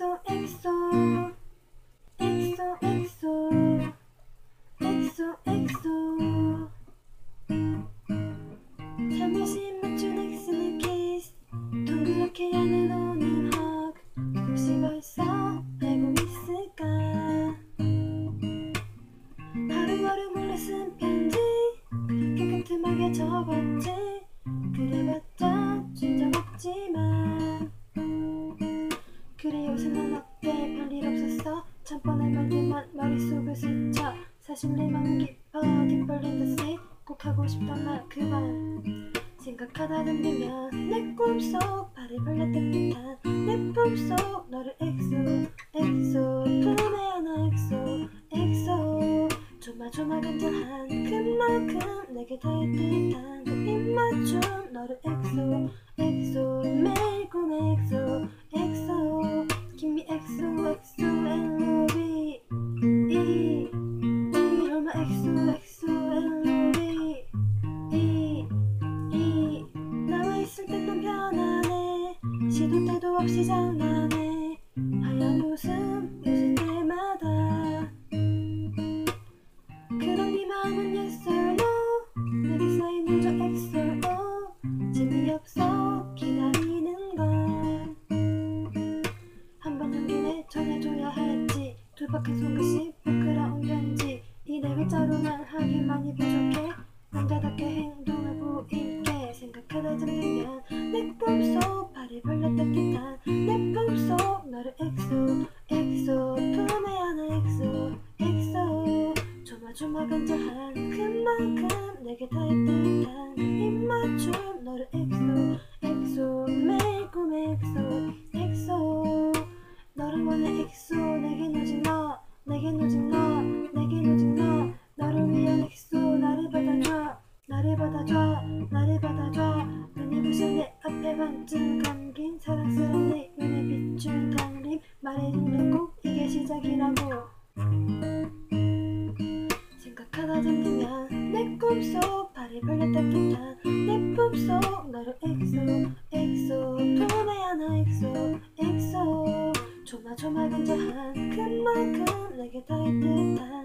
엑소 엑소. 엑소 엑소. 엑소 엑소. 잠시 맞춘 엑스는 키스. 동그랗게 안을 오는 헉. 혹시 벌써 알고 있을까? 하루하루 몰래 쓴 편지. 그렇게 끄트하게 적었지. 그래봤자 잠깐의 말들만 머릿속을 스쳐 사실 내 맘은 깊어 뒷벌린 듯이 꼭 하고 싶던 말 그만 생각하다 덤비면 내 꿈속 발을 벌렸던 듯한 내 품속 너를 엑소 엑소 품에 안아 엑소 엑소. 조마조마 간절한 그만큼 내게 닿을 듯한 그 입맞춤 너를 엑소 엑소. 매일 꿈에 엑소 엑소. Give me 엑소 엑소 시도 때도 없이 장난해. 하얀 웃음 웃을 때마다. 그런 네 마음은 yes or no 내게 쌓이는 저 X or O 재미없어 기다리는 건한번 연기내 전해줘야 했지 둘밖에 손글씨 부끄러운 편지. 이 네 글자로 말하기 많이 부족해. 남자답게 행동을 보일게 생각하다 잠들면 내 꿈속 발을 벌렸던 듯한 내 품속 너를 엑소 엑소 품에 안아 엑소 엑소. 조마조마 간절한 그만큼 내게 그 입맞춤 너를 엑소 엑소. 매일 꿈에 엑소 엑소. 너를 원해 엑소. 내겐 오직 너 내겐 오직 너 젖은 감긴 사랑스런 내 눈에 비춘 달림 말해준다고 이게 시작이라고. 생각하다 잠들면 내 꿈속 발이 벌려 따뜻한 내 품속 너를 엑소 엑소. 품에 안아 엑소 엑소. 조마조마 근자한 그만큼 내게 닿을 듯한